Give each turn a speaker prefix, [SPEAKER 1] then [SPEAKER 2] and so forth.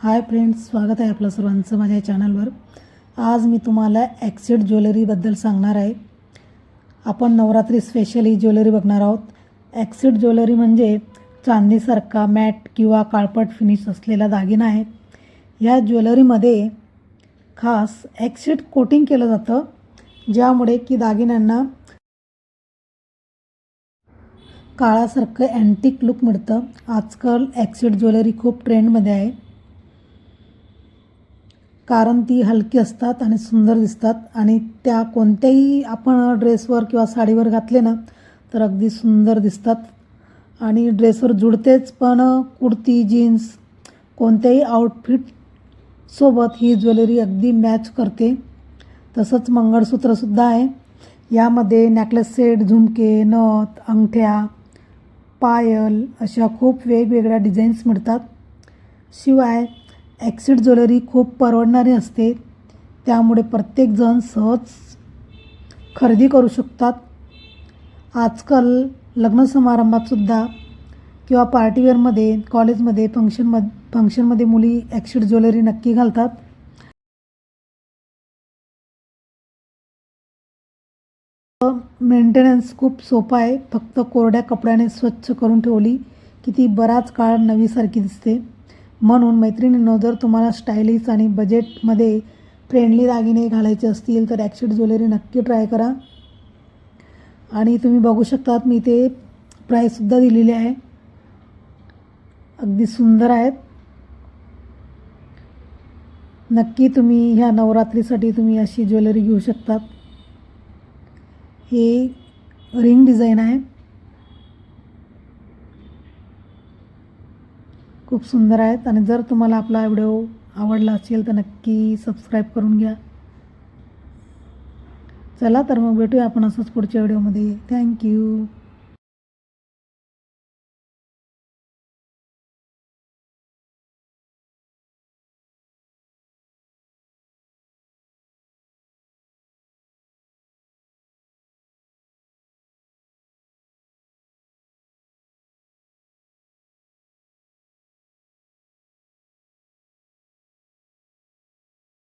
[SPEAKER 1] Hi friends स्वागत आहे आपलं सर्वांचं माझ्या या चॅनलवर. आज मी तुम्हाला ॲक्सेट ज्वेलरीबद्दल सांगणार आहे. आपण नवरात्री स्पेशल ही ज्वेलरी बघणार आहोत. ॲक्सिड ज्वेलरी म्हणजे चांदीसारखा मॅट किंवा काळपट फिनिश असलेला दागिना आहे. या ज्वेलरीमध्ये खास ॲक्सिड कोटिंग केलं जातं ज्यामुळे की दागिन्यांना काळासारखं अँटिक लुक मिळतं. आजकाल ॲक्सिड ज्वेलरी खूप ट्रेंडमध्ये आहे. कारण ती हलकी असतात आणि सुंदर दिसतात. आणि त्या कोणत्याही आपण ड्रेसवर किंवा साडीवर घातले ना तर अगदी सुंदर दिसतात. आणि ड्रेसवर जुडतेच पण कुर्ती जीन्स कोणत्याही आउटफिटसोबत ही ज्वेलरी अगदी मॅच करते. तसंच मंगळसूत्रसुद्धा आहे. यामध्ये नेकलेस सेट झुमके नथ अंगठ्या पायल अशा खूप वेगवेगळ्या डिझाईन्स मिळतात. शिवाय ॲक्सिड ज्वेलरी खूप परवडणारी असते. त्यामुळे प्रत्येकजण सहज खरेदी करू शकतात. आजकाल लग्न समारंभातसुद्धा किंवा पार्टीवेअरमध्ये कॉलेजमध्ये फंक्शनम फंक्शनमध्ये मुली ॲक्सिड ज्वेलरी नक्की घालतात. मेंटेनन्स खूप सोपा आहे. फक्त कोरड्या कपड्याने स्वच्छ करून ठेवली की ती बराच काळ नवीसारखी दिसते. म्हणून मैत्रिणींनो जर तुम्हाला स्टायलिश आणि बजेटमध्ये फ्रेंडली दागिने घालायचे असतील तर ॲक्सिड ज्वेलरी नक्की ट्राय करा. आणि तुम्ही बघू शकतात मी ते प्राईससुद्धा दिलेली आहे. अगदी सुंदर आहेत. नक्की तुम्ही ह्या नवरात्रीसाठी तुम्ही अशी ज्वेलरी घेऊ शकतात. हे रिंग डिझाईन आहे. खूप सुंदर आहेत आणि जर तुम्हाला आपला व्हिडिओ आवडला असेल तर नक्की सबस्क्राईब करून घ्या. चला तर मग भेटूया आपण असंच पुढच्या व्हिडिओमध्ये. थँक्यू